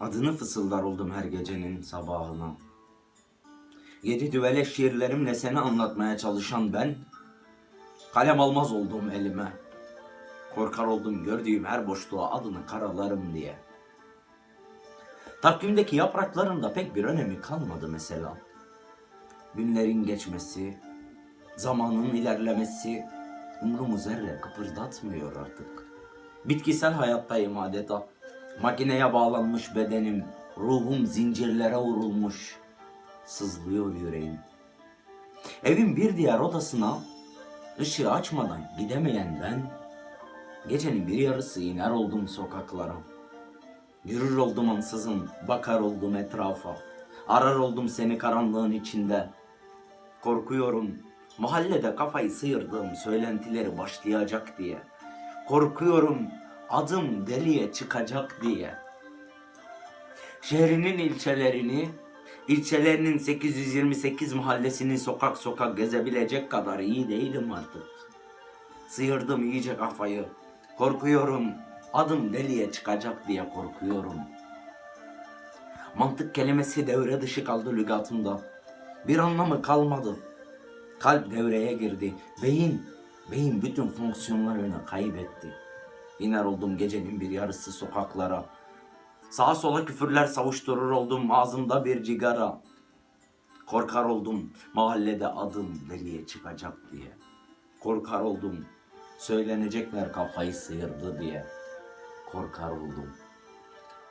Adını fısıldar oldum her gecenin sabahına. Yedi düvele şiirlerimle seni anlatmaya çalışan ben, kalem almaz oldum elime. Korkar oldum gördüğüm her boşluğa adını karalarım diye. Takvimdeki yaprakların da pek bir önemi kalmadı mesela. Günlerin geçmesi, zamanın ilerlemesi umrumu zerre kıpırdatmıyor artık. Bitkisel hayattayım adeta. Makineye bağlanmış bedenim, ruhum zincirlere vurulmuş. Sızlıyor yüreğim. Evin bir diğer odasına ışığı açmadan gidemeyen ben, gecenin bir yarısı iner oldum sokaklara. Yürür oldum ansızın, bakar oldum etrafa. Arar oldum seni karanlığın içinde. Korkuyorum, mahallede kafayı sıyırdığım söylentileri başlayacak diye. Korkuyorum, adım deliye çıkacak diye. Şehrinin ilçelerini, ilçelerinin 828 mahallesini sokak sokak gezebilecek kadar iyi değilim artık. Sıyırdım iyice kafayı. Korkuyorum, adım deliye çıkacak diye korkuyorum. Mantık kelimesi devre dışı kaldı lügatımda. Bir anlamı kalmadı. Kalp devreye girdi. Beyin, beyin bütün fonksiyonlarını kaybetti. İner oldum gecenin bir yarısı sokaklara. Sağa sola küfürler savuşturur oldum ağzımda bir cigara. Korkar oldum mahallede adım deliye çıkacak diye. Korkar oldum söylenecekler kafayı sıyırdı diye. Korkar oldum.